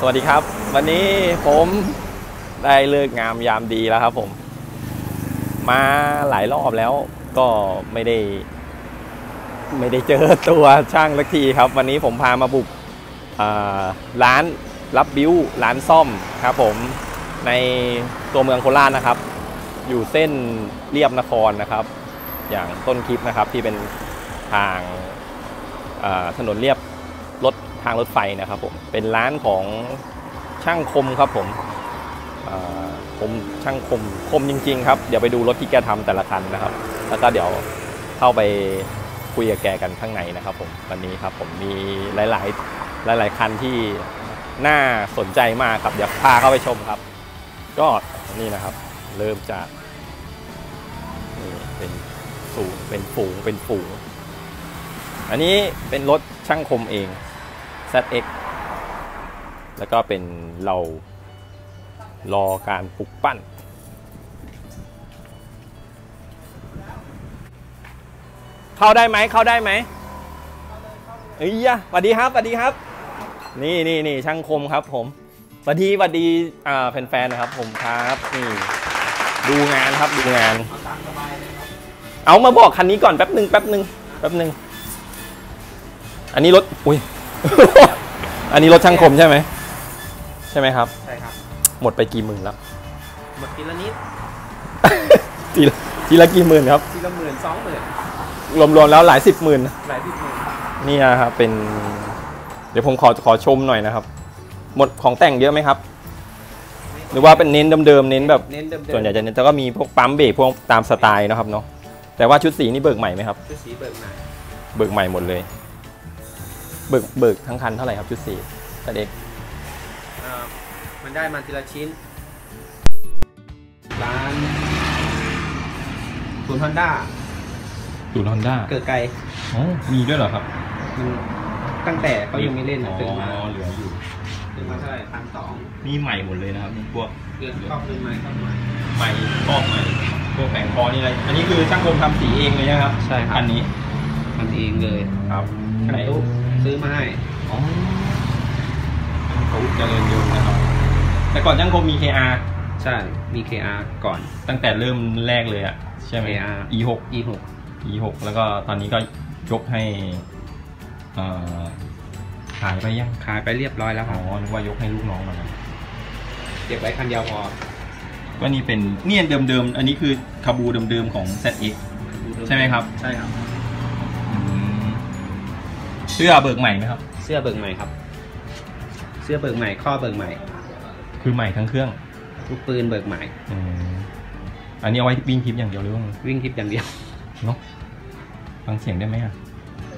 สวัสดีครับ วันนี้ผมได้เลิกงามยามดีแล้วครับผม มาหลายรอบแล้วก็ไม่ได้ ไม่ได้เจอตัวช่างสักทีครับ วันนี้ผมพามาบุกร้านรับบิ้วร้านซ่อมครับผมในตัวเมืองโคราชนะครับ อยู่เส้นเรียบนครนะครับ อย่างต้นคลิปนะครับที่เป็นทางถนนเรียบ รถทางรถไฟนะครับผมเป็นร้านของช่างคมครับผมผมช่างคมคมจริง ๆ ครับเดี๋ยวไปดูรถที่แกทำแต่ละคันนะครับ แล้วก็เดี๋ยวเข้าไปคุยกับแกกันข้างในนะครับผมวันนี้ครับผมมีหลายๆหลาย ๆคันที่น่าสนใจมากครับเดี๋ยวพาเข้าไปชมครับ ก็นี่นะครับ เริ่มจากนี่เป็นสูงเป็นฝูงเป็นฝูงอันนี้เป็นรถช่างคมเอง ZX แล้วก็เป็นเรารอการปลุกปั้น เข้าได้ไหมเข้าได้ไหมเอ้ยยะสวัสดีครับสวัสดีครับ นี่นี่นี่ช่างคมครับผมสวัสดีสวัสดีอ่าแฟนๆนะครับ ผมครับนี่ดูงานครับดูงาน เอามาบอกคันนี้ก่อนแป๊บหนึ่งแป๊บหนึ่งแป๊บหนึ่งอันนี้รถอุ้ย อันนี้รถช่างคมใช่ไหมใช่ไหมครับ ใช่ครับ หมดไปกี่หมื่นแล้ว หมดทีละนิด ทีละทีละกี่หมื่นครับ ทีละหมื่นสองหมื่นรวมๆแล้วหลายสิบหมื่นนะหลายสิบหมื่นนี่นะครับเป็น เดี๋ยวผมขอขอชมหน่อยนะครับ หมดของแต่งเยอะไหมครับ หรือว่าเป็นเน้นเดิมๆเน้นแบบเน้นเดิมๆส่วนใหญ่จะเน้นแต่ก็มีพวกปั๊มเบรกพวกตามสไตล์นะครับเนาะแต่ว่าชุดสีนี่เบิกใหม่ไหมครับชุดสีเบิกใหม่เบิกใหม่หมดเลย เบิกเบิกทั้งคันเท่าไหร่ครับชุดสีแต่เด็กอ่ามันได้มาทีละชิ้นร้านศูนย์ฮอนด้าดูฮอนด้าเกิดไกลอ๋อมีด้วยเหรอครับมันตั้งแต่เขายังไม่เล่นอะตื่นมาเหลืออยู่ตื่นมาเท่าไหร่พันสองมีใหม่หมดเลยนะครับนี่พวกเดือนครอบขึ้นมาเข้ามาใหม่กล้องใหม่พวกแผงคอนี่อะไรอันนี้คือช่างคมทำสีเองเลยนะครับ ใช่ครับอันนี้ทำเองเลยครับ ช่างตุ๊กซื้อมาให้อ๋อเขาเจริญยนต์นะครับ แต่ก่อนช่างคมมี KR ใช่ มี KR ก่อน ตั้งแต่เริ่มแรกเลยอะใช่ไหม KR E6 E6 E6 แล้วก็ตอนนี้ก็ยกให้เอ่อขายไปยัง ขายไปเรียบร้อยแล้วคอ๋รัอบนึกว่ายกให้ลูกน้องมานะเก็บไว้คันเดียวพอ ก็นี่เป็นเนี่ยเดิมๆ อันนี้คือคาบูเดิมๆ ของ ZX ใช่ไหมครับ ใช่ครับอืม เสื้อเบิกใหม่ไหมครับ เสื้อเบิกใหม่ครับ เสื้อเบิกใหม่ข้อเบิกใหม่คือใหม่ทั้งเครื่องลูกปืนเบิกใหม่อืมอันนี้เอาไว้วิ่งทริปอย่างเดียวหรือว่าไงวิ่งทิปอย่างเดียวเนาะฟังเสียงได้ไหมอะ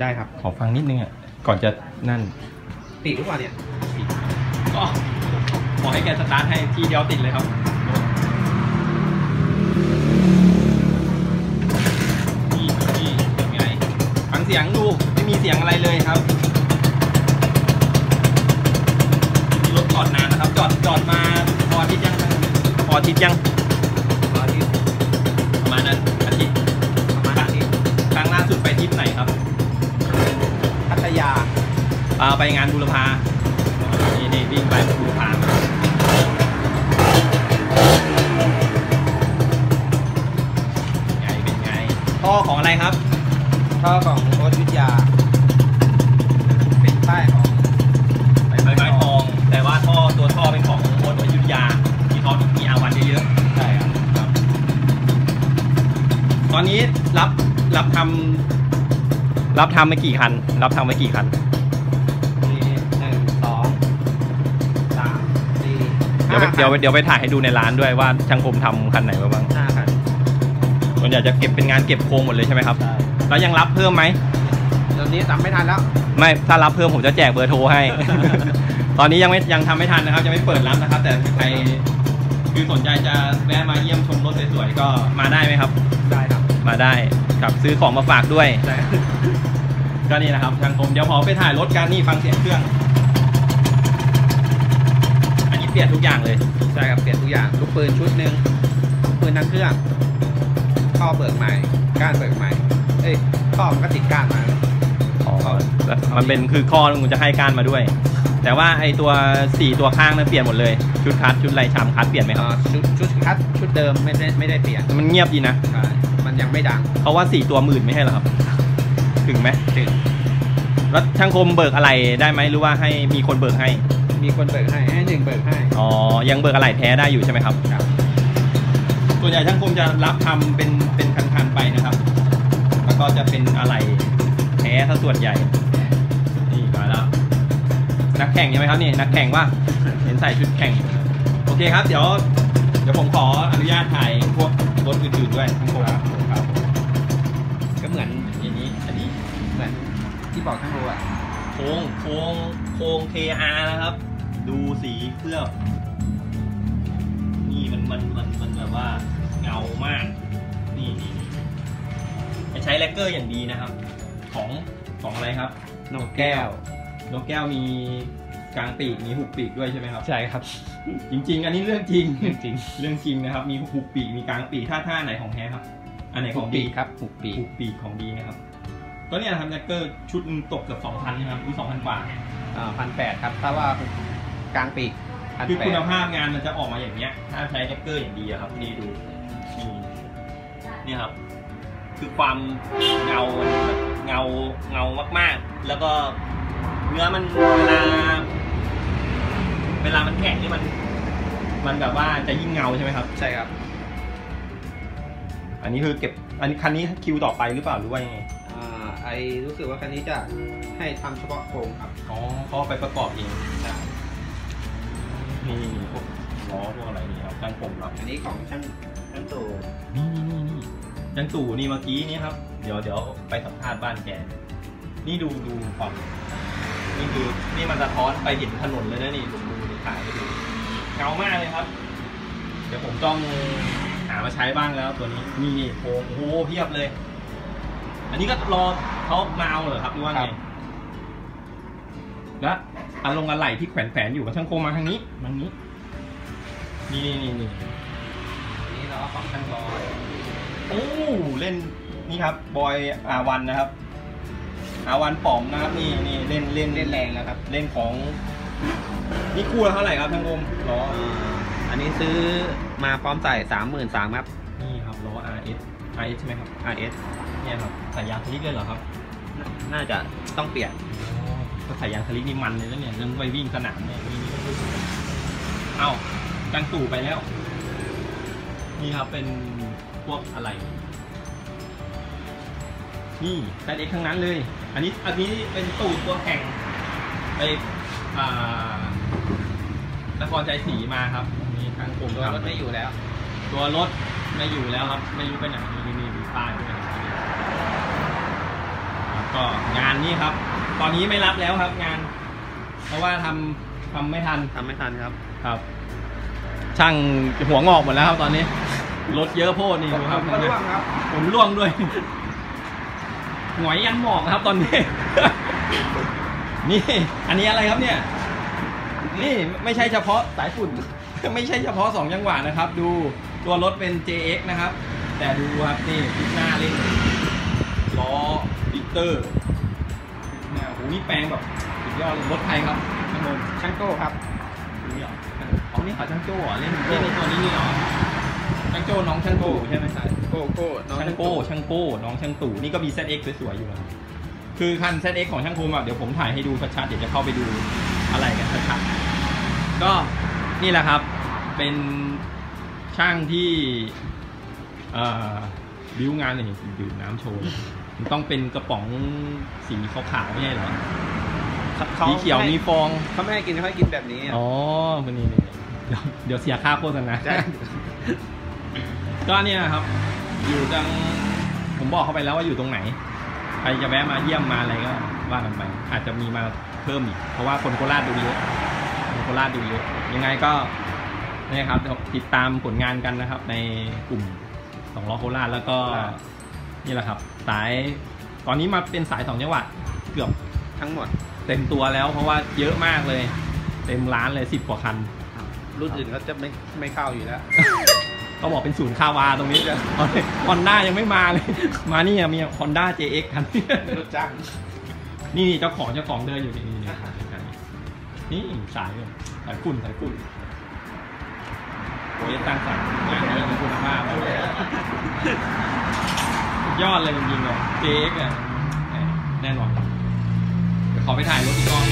ได้ครับ ขอฟังนิดนึงอะก่อนจะนั่นติดหรือเปล่าเนี่ยก็ขอให้แกสตาร์ทให้ทีเดียวติดเลยครับนี่นี่เป็นไงฟังเสียงดู ไม่มีเสียงอะไรเลยครับมีรถจอดนานนะครับ จอดจอดมาพออาทิตย์ยังพออาทิตย์ยังรอที่ประมาณนั้นอาทิตย์ประมาณนี้ครั้งล่าสุดไปทริปไหนครับพัทยาอ่าไปงานบูรพานี่นี่วิ่งไปบูรพาไงเป็นไงท่อของอะไรครับ ท่อของ เยอะๆใช่ครับครับ ตอนนี้รับรับทำรับทำไปกี่คัน รับทำไปกี่คัน มีหนึ่งสองสามสี่เดี๋ยวไปห้าเดี๋ยวไปเดี๋ยวไปถ่ายให้ดูในร้านด้วยว่าช่างคมทำคันไหนมาบ้างห้าคันส่วนใหญ่จะเก็บเป็นงานเก็บโครงหมดเลยใช่ไหมครับใช่แล้วยังรับเพิ่มไหมตอนนี้ทำไม่ทันแล้ว ไม่ ถ้ารับเพิ่มผมจะแจกเบอร์โทรให้ ตอนนี้ยังไม่ยังทำไม่ทันนะครับ ยังไม่เปิดรับนะครับ แต่ใคร คือสนใจจะแวะมาเยี่ยมชมรถสวยๆก็มาได้ไหมครับ ได้ครับ มาได้ครับซื้อของมาฝากด้วย ได้ก็นี่นะครับทางผมเดี๋ยวพอไปถ่ายรถกันนี่ฟังเสียงเครื่อง อันนี้เปลี่ยนทุกอย่างเลย ใช่ครับเปลี่ยนทุกอย่างลูกปืนชุดหนึ่งลูกปืนทั้งเครื่องข้อเบิกใหม่ก้านเบิกใหม่เอ้ยข้อมันก็ติดก้านมาอ๋อแล้วมันเป็นคือข้อมันจะให้ก้านมาด้วย แต่ว่าไอตัวสี่ตัวข้างนั้นเปลี่ยนหมดเลย ชุดคัดชุดไรชามคัดเปลี่ยนไหมครับอ่าชุดชุดคัดชุดเดิมไม่ได้ไม่ได้เปลี่ยน มันเงียบดีนะใช่มันยังไม่ดัง เพราะว่าสี่ตัวหมื่นไม่ใช่เหรอครับ ถึงไหมถึง แล้วช่างคมเบิกอะไรได้ไหมหรือว่าให้มีคนเบิกให้ มีคนเบิกให้ให้หนึ่งเบิกให้ อ๋อ ยังเบิกอะไรแท้ได้อยู่ใช่ไหมครับ ครับ ส่วนใหญ่ช่างคมจะรับทำเป็นเป็นคันๆไปนะครับ แล้วก็จะเป็นอะไรแท้ถ้าส่วนใหญ่นี่มาแล้ว นักแข่งใช่ไหมครับนี่นักแข่งว่าเห็นใส่ชุดแข่ง โอเคครับ เดี๋ยว เดี๋ยวผมขออนุญาตถ่ายพวกรถอื่นๆด้วยช่างคมครับครับ ก็เหมือนอย่างนี้อันนี้เหมือนที่บอกทั้งรู้อะโค้งโค้งโค้ง KR นะครับ ดูสีเคลือบนี่มันมันมันมันแบบว่าเงามาก นี่นี่นี่ไปใช้แลกเกอร์อย่างดีนะครับ ของของอะไรครับนกแก้ว นกแก้วมีกลางปีกมีหุบปีกด้วยใช่ไหมครับใช่ครับ จริง ๆ อันนี้เรื่องจริงเรื่องจริงเรื่องจริงนะครับ มีหุบปีกมีกลางปีกท่าท่าไหนของแท้ครับ อันไหนของดีครับผูกปีกหุบปีกของดีนะครับก็เนี่ยนะครับแลกเกอร์ชุดหนึงตกเกือบสองพันนะครับหรือสองพันกว่าอ่าพันแปดครับถ้าว่ากลางปีกพันคือแปคุดณภาพงานมันจะออกมาอย่างเนี้ย ถ้าใช้แท็กเกอร์อย่างดีอะครับนี่ดูนี่นี่ครับ คือความเงาแบบเงาเงามากๆ แล้วก็ เนื้อมันเวลา เวลามันแข็งนี่มัน มันแบบว่าจะยิ่งเงาใช่ไหมครับ ใช่ครับ อันนี้คือเก็บ อันนี้คันนี้คิวต่อไปหรือเปล่าหรือว่ายังไงอ่าไอรู้สึกว่าคันนี้จะให้ทำเฉพาะโครงครับอ๋อเขาเอาไปประกอบเองใช่นี่พวกล้อพวกอะไรนี่ครับช่างผมครับอันนี้ของช่างช่างตู่นี่นี่นี่นี่ยังตู่นี่เมื่อกี้นี่ครับ เดี๋ยวเดี๋ยวไปสัมภาษณ์บ้านแกนี่ดูดูความ นี่คือนี่มันสะท้อนไปเห็นถนนเลยนะนี่ผมดูในถ่ายให้ดูเงามากเลยครับ เดี๋ยวผมต้องหามาใช้บ้างแล้วตัวนี้นี่นี่โอ้โหเพียบเลย อันนี้ก็รอเขามาเอาเหรอครับหรือว่าไงแล้วอันลงอะไรที่แขวนแขวนๆอยู่กับช่างโคมมาทางนี้ทางนี้ นี่นี่นี่อันนี้เราเอาของช่างบอยโอ้เล่นนี่ครับบอยอาวันนะครับ อาวันป๋อมนะครับนี่นี่เล่นเล่นเล่นแรงแล้วครับ เล่นของนี่คู่ละเท่าไหร่ครับทางกรมล้ออ่าอันนี้ซื้อมาพร้อมใส่สามหมื่นสามครับ นี่ครับล้อ RS RS ใช่ไหมครับ RS เนี่ยครับสายยางทลิกเลยเหรอครับน่าน่าจะต้องเปลี่ยนก็สายยางทลิกนี่มันเลยแล้วเนี่ยเรื่องไปวิ่งสนามเนี่ยนี่นี่เอ้าจังตู่ไปแล้ว นี่ครับเป็นพวกอะไร นี่แซดเอ็กทั้งนั้นเลย อันนี้อันนี้เป็นตูดตัวแข่งไปอ่านครใจศรีมาครับนี่ทางกรมตัวรถทำไม่อยู่แล้ว ตัวรถไม่อยู่แล้วครับ ไม่รู้ไปไหนนี่นี่มีป้ายด้วยแล้วก็งานนี้ครับ ตอนนี้ไม่รับแล้วครับงาน เพราะว่าทำทำไม่ทันทำไม่ทันครับครับ ช่างหัวงอกหมดแล้วครับตอนนี้รถเยอะโพดนี่ดูครับผมก็ร่วงครับ ผมร่วงด้วย หงอยยันหมอกครับตอนนี้ นี่ อันนี้อะไรครับเนี่ย นี่ไม่ใช่เฉพาะสายฝุ่น ไม่ใช่เฉพาะสองจังหวะนะครับ ดูตัวรถเป็น JX นะครับ แต่ดูครับนี่พิกหน้าเล่นล้อบิกเตอร์หน้าโอ้โหนี่แปลงแบบสุดยอดเลยรถไทยครับช่างนนท์ช่างโก้ครับนี่เหรออ๋อนี่เขาช่างโจ้เหรอเล่นเล่นในตัวนี้นี่เหรอ ช่างโจ้น้องช่างตู่ใช่ไหมโก้โก้น้องช่างโก้ช่างโก้น้องช่างตู่นี่ก็มี ZX สวยๆอยู่นะคือคัน ZX ของช่างภูมิอะเดี๋ยวผมถ่ายให้ดูชัดๆเดี๋ยวจะเข้าไปดูอะไรกันชัดๆก็นี่แหละครับเป็นช่างที่เอ่อบิวงานเลยดื่มน้ำโชว์เลยมันต้องเป็นกระป๋องสีขาวๆไม่ใช่เหรอเขาสีเขียวมีฟองเขาไม่ให้กินเขาให้กินแบบนี้อะอ๋อคนนี้นี่เดี๋ยวเดี๋ยวเสียค่าโฆษณาใช่ ก็เนี่ยครับ อยู่จังผมบอกเขาไปแล้วว่าอยู่ตรงไหนใครจะแวะมาเยี่ยมมาอะไรก็ว่ากันไปอาจจะมีมาเพิ่มอีก เพราะว่าคนโคราชดูเยอะคนโคราชดูเยอะยังไงก็เนี่ยครับเดี๋ยวติดตามผลงานกันนะครับ ในกลุ่มสองล้อโคราชแล้วก็นี่แหละครับ สายตอนนี้มาเป็นสายสองจังหวัดเกือบทั้งหมด เต็มตัวแล้วเพราะว่าเยอะมากเลย เต็มร้านเลยสิบกว่าคัน รุ่นอื่นเขาจะไม่ไม่เข้าอยู่แล้ว ก็บอกเป็นศูนย์คาวาตรงนี้จะฮอนด้ายังไม่มาเลย มานี่มีฮอนด้า JX คันรถจ้างนี่เจ้าของเจ้าของเดินอยู่นี่นี่นี่นี่สายเลยสายฝุ่นสายฝุ่นโอ้ยตั้งสายงานนี้มีคุณภาพยอดเลยจริงๆเลยเจ๊กอะแน่นอนเดี๋ยวขอไปถ่ายรถอีกรอบ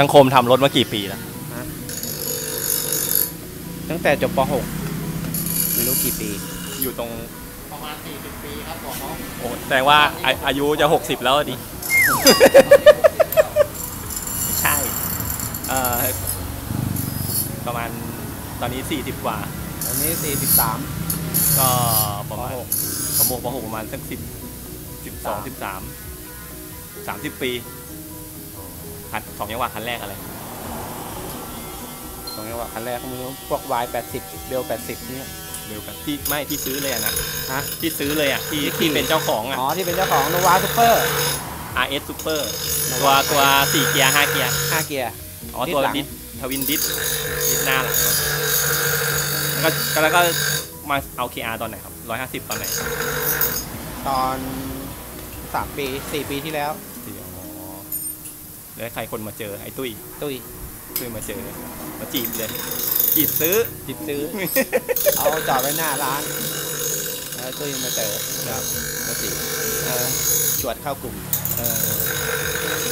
ช่างคมทำรถมากี่ปีแล้ว ตั้งแต่จบป .6 ไม่รู้กี่ปี อยู่ตรงประมาณ40ปีครับบอกเขาโอ้แสดงว่าอาอายุจะหกสิบแล้วดิ ไม่ใช่เอ่อประมาณตอนนี้สี่สิบกว่า อันนี้ 43 ก็ประมาณปหกประโมกประหกประมาณสักสิบสิบสองสิบสามสามสิบปี คันสองจังหวะคันแรกอะไรตรงนี้ว่าคันแรกไม่รู้พวก Y 80เบล80เนี่ยเร็วกันที่ไม่ที่ซื้อเลยอะนะฮะที่ซื้อเลยอะที่ที่ขี่ที่เป็นเจ้าของอะอ๋อที่เป็นเจ้าของนวาซูเปอร์ RS Super ตัว Nova ตัวสี่เกียร์ห้าเกียร์5เกียร์อ๋อดิสตัวหลังดิสทวินดิสดิสหน้าหลังแล้วก็แล้วก็มาเอา KR ตอนไหนครับร้อยห้าสิบตอนไหน ตอน3ปี4ปีที่แล้วที่อ๋อ แล้วใครคนมาเจอไอ้ตุ้ยตุ้ยตุ้ยมาเจอมาจีบเลยจีบซื้อจิบซื้อ เอาจอดไว้หน้าร้านแล้วตุ้ยมาเจอครับมาจีบเออชวดเข้ากลุ่มเออ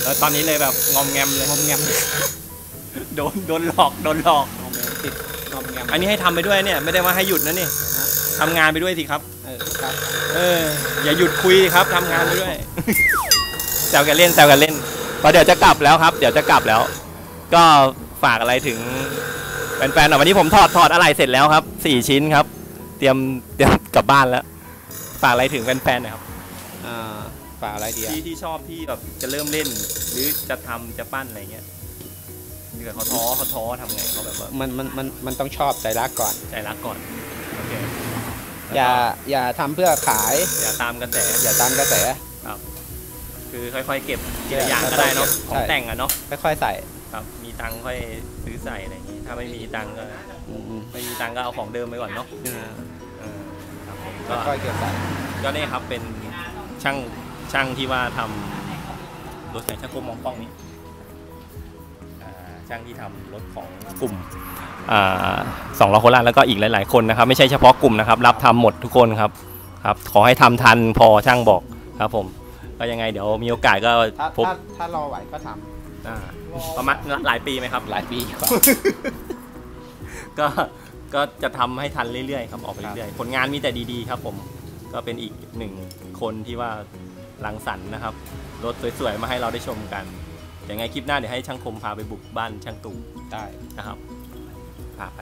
แล้วตอนนี้เลยแบบงอมแงมเลยงอมแงมโดนโดนหลอกโดนหลอกงอมแงมติดงอมแงมอันนี้ให้ทำไปด้วยเนี่ยไม่ได้ว่าให้หยุดนะนี่ฮะทำงานไปด้วยสิครับเออครับ เออ อย่าหยุดคุยดิครับทำงานไปด้วยแซวกันเล่นแซวกันเล่น เพราะเดี๋ยวจะกลับแล้วครับ เดี๋ยวจะกลับแล้ว ก็ฝากอะไรถึงแฟนๆหน่อยวันนี้ผมถอดถอดอะไรเสร็จแล้วครับสี่ชิ้นครับ เตรียมเตรียมกลับบ้านแล้ว ฝากอะไรถึงแฟนๆหน่อยครับอ่าฝากอะไรดีอะที่ที่ชอบที่แบบจะเริ่มเล่น หรือจะทำจะปั้นอะไรเงี้ยเกิดเขาท้อเขาท้อทำไงเขาแบบว่ามันมันมันมันต้องชอบใจรักก่อน ใจรักก่อนโอเคอย่าอย่าทำเพื่อขาย อย่าตามกระแสอย่าตามกระแส คือค่อยๆ เก็บทีละอย่างก็ได้เนาะใช่ของแต่งอะเนาะค่อยๆใส่ครับมีตังค์ค่อยซื้อใส่อะไรอย่างงี้ถ้าไม่มีตังค์ก็อืมอืมไม่มีตังค์ก็เอาของเดิมไปก่อนเนาะอ่าเออครับผมก็ค่อยๆเก็บใส่ก็นี่ครับเป็นช่างช่างที่ว่าทำรถแข่งช่างกลมมองกล้องนี้อ่าช่างที่ทำรถของกลุ่มอ่าสองล้อโคราชแล้วก็อีกหลาย ๆ คนนะครับไม่ใช่เฉพาะกลุ่มนะครับ รับทำหมดทุกคนครับครับ ขอให้ทำทันพอช่างบอกครับผม ก็ยังไงเดี๋ยวมีโอกาสก็ถ้าพบถ้าถ้ารอไหวก็ทอ่าประมาณหลายปีไหมครับำหลายปีกว่าก็ก็จะทำให้ทันเรื่อยๆครับออกไปเรื่อยๆผลงานมีแต่ดีๆครับผมก็เป็นอีกหนึ่งคนที่ว่ารังสรรค์นะครับรถสวยๆมาให้เราได้ชมกันอย่างไงคลิปหน้าเดี๋ยวให้ช่างคมพาไปบุกบ้านช่างตู่ได้ นะครับพาไป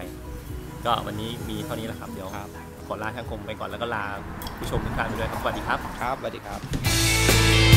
ก็วันนี้มีเท่านี้แหละครับเดี๋ยว ครับ ขอลาทางคมไปก่อนแล้วก็ลาผู้ชมทุกท่านไปด้วยครับสวัสดีครับ ครับสวัสดีครับ